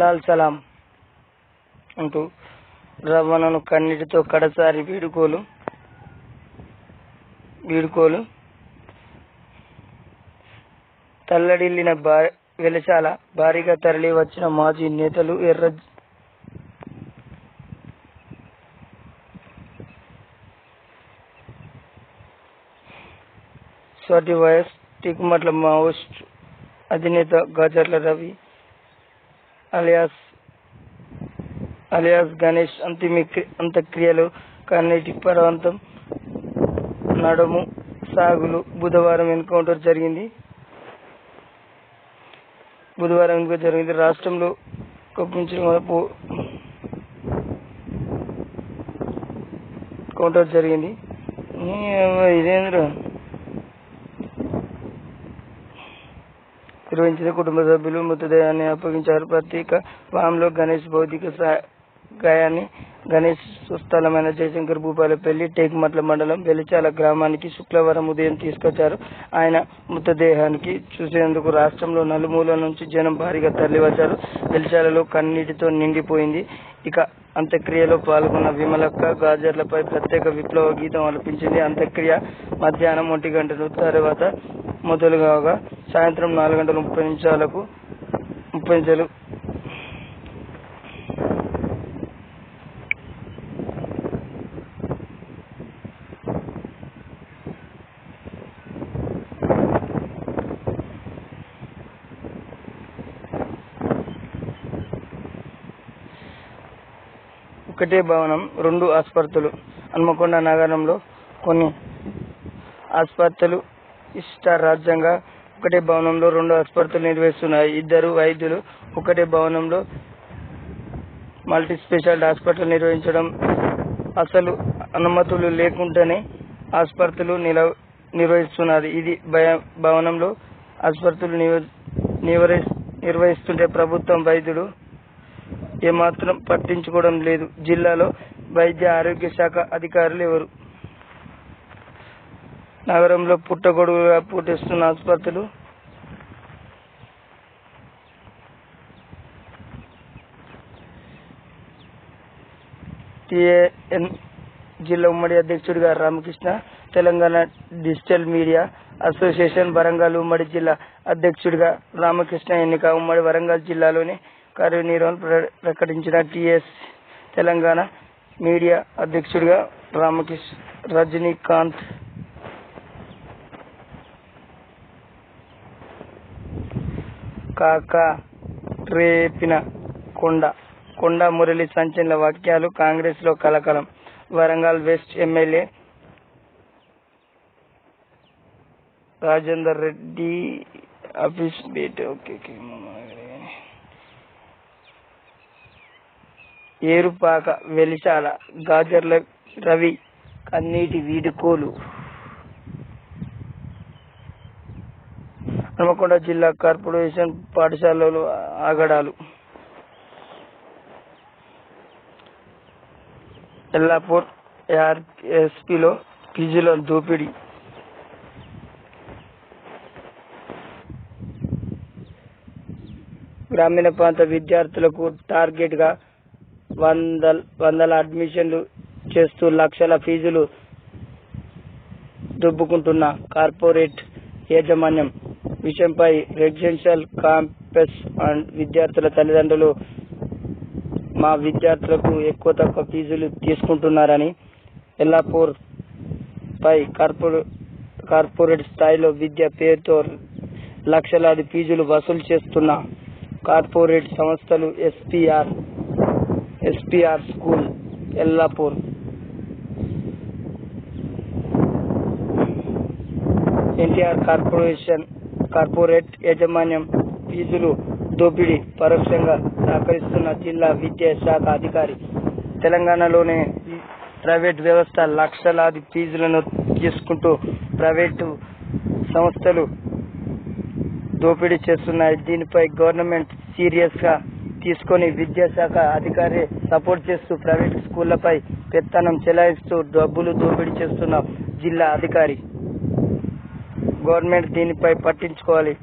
లాల్ సలాం అంటూ రవణను కన్నీటితో కడసారి వీడుకోలు వీడుకోలు. తల్లడిల్లిన బా వెలశాల భారీగా తరలి వచ్చిన మాజీ నేతలు ఎర్ర స్వాతి వైఎస్ టికుమట్ల మావోస్ట్ అధినేత గాజర్ల రవి అలియాస్ అలియాస్ గణేష్ అంతిమ అంత్యక్రియలు కన్నీటి పర్వంతం నడుము సాగులు బుధవారం ఎన్కౌంటర్ జరిగింది. బుధవారం ఎన్కౌంటర్ జరిగింది. రాష్ట్రంలో కొప్పించిన కౌంటర్ జరిగింది. ఇదేంద్ర. నిర్వహించిన కుటుంబ సభ్యులు మృతదేహాన్ని అప్పగించారు. ప్రత్యేక వాహనంలో గణేష్ భౌతిక గాయాన్ని గణేష్ స్వస్థలమైన జయశంకర్ భూపాలపల్లి టేకుమట్ల మండలం వెలిచాల గ్రామానికి శుక్రవారం ఉదయం తీసుకొచ్చారు. ఆయన మృతదేహానికి చూసేందుకు రాష్ట్రంలో నలుమూల నుంచి జనం భారీగా తరలివచ్చారు. వెలిచాలలో కన్నీటితో నిండిపోయింది. ఇక అంత్యక్రియలో పాల్గొన్న విమలక్క గాజర్లపై ప్రత్యేక విప్లవ గీతం అలపించింది అంత్యక్రియ మధ్యాహ్నం ఒంటి గంటల తర్వాత మొదలు కాగా సాయంత్రం నాలుగు గంటల ముప్పై నిమిషాలకు ముప్పై నిమిషాలు. ఒకటే భవనం రెండు ఆసుపత్రులు హన్మకొండ నగరంలో కొన్ని ఆసుపత్రులు ఇష్ట రాజ్యంగా ఒకటే భవనంలో రెండు ఆసుపత్రులు నిర్వహిస్తున్నాయి. ఇద్దరు వైద్యులు ఒకటే భవనంలో మల్టీ స్పెషాలిటీ హాస్పిటల్ నిర్వహించడం అసలు అనుమతులు లేకుండానే ఆసుపత్రులు నిల నిర్వహిస్తున్నది. ఇది భయ- భవనంలో ఆసుపత్రులు నివ- నిర్వహిస్తుంటే ప్రభుత్వం వైద్యులు ఏమాత్రం పట్టించుకోవడం లేదు. జిల్లాలో వైద్య ఆరోగ్య శాఖ అధికారులు ఎవరు? నగరంలో పుట్టగొడుగుగా పుట్టిస్తున్న ఆసుపత్రులు? టిఏఎన్ జిల్లా ఉమ్మడి అధ్యక్షుడిగా Ramakrishna Telangana digital media association Warangal ఉమ్మడి జిల్లా అధ్యక్షుడిగా రామకృష్ణ ఎన్నిక ఉమ్మడి వరంగల్ జిల్లాలోని కార్యనిర్వహణ ప్రకటించిన టిఎస్ తెలంగాణ మీడియా అధ్యక్షుడిగా రామకృష్ణ రజనీకాంత్ కాక రేపిన కొండ. కొండ మురళి సంచలన వాక్యాలు కాంగ్రెస్లో కలకలం. Warangal west MLA Rajender Reddy office beat. Okay okay. Erupaka Velishala Gajarla Ravi కన్నీటి వీడుకోలు. హనుమకొండ జిల్లా కార్పొరేషన్ పాఠశాలలో ఆగడాలు. ఎల్లాపూర్ ఏఆర్ఎస్పిలో ఫీజుల దోపిడీ. గ్రామీణ ప్రాంత విద్యార్థులకు టార్గెట్గా వందల వందల అడ్మిషన్లు చేస్తూ లక్షల ఫీజులు దుబ్బుకుంటున్న కార్పొరేట్ యాజమాన్యం విషయంపై రెసిడెన్షియల్ క్యాంపస్ అండ్ విద్యార్థుల తల్లిదండ్రులు మా విద్యార్థులకు ఎక్కువ తక్కువ ఫీజులు తీసుకుంటున్నారని ఎల్లాపూర్ పై కార్పొరే కార్పొరేట్ స్థాయిలో విద్య పేరుతో లక్షలాది ఫీజులు వసూలు చేస్తున్న కార్పొరేట్ సంస్థలు SPR SPR school Ellapur. NTR corporation corporate యాజమాన్యం ఫీజులు దోపిడీ పరోక్షంగా సహకరిస్తున్న జిల్లా విద్యా శాఖ అధికారి. తెలంగాణలోనే ప్రైవేట్ వ్యవస్థ లక్షలాది ఫీజులను తీసుకుంటూ ప్రైవేటు సంస్థలు దోపిడీ చేస్తున్నాయి. దీనిపై గవర్నమెంట్ సీరియస్గా తీసుకొని విద్యాశాఖ అధికారి సపోర్ట్ చేస్తూ ప్రైవేట్ స్కూళ్ళపై పెత్తనం చెలాయిస్తూ డబ్బులు దోపిడీ చేస్తున్న జిల్లా అధికారి. గవర్నమెంట్ దీనిపై పట్టించుకోవాలి.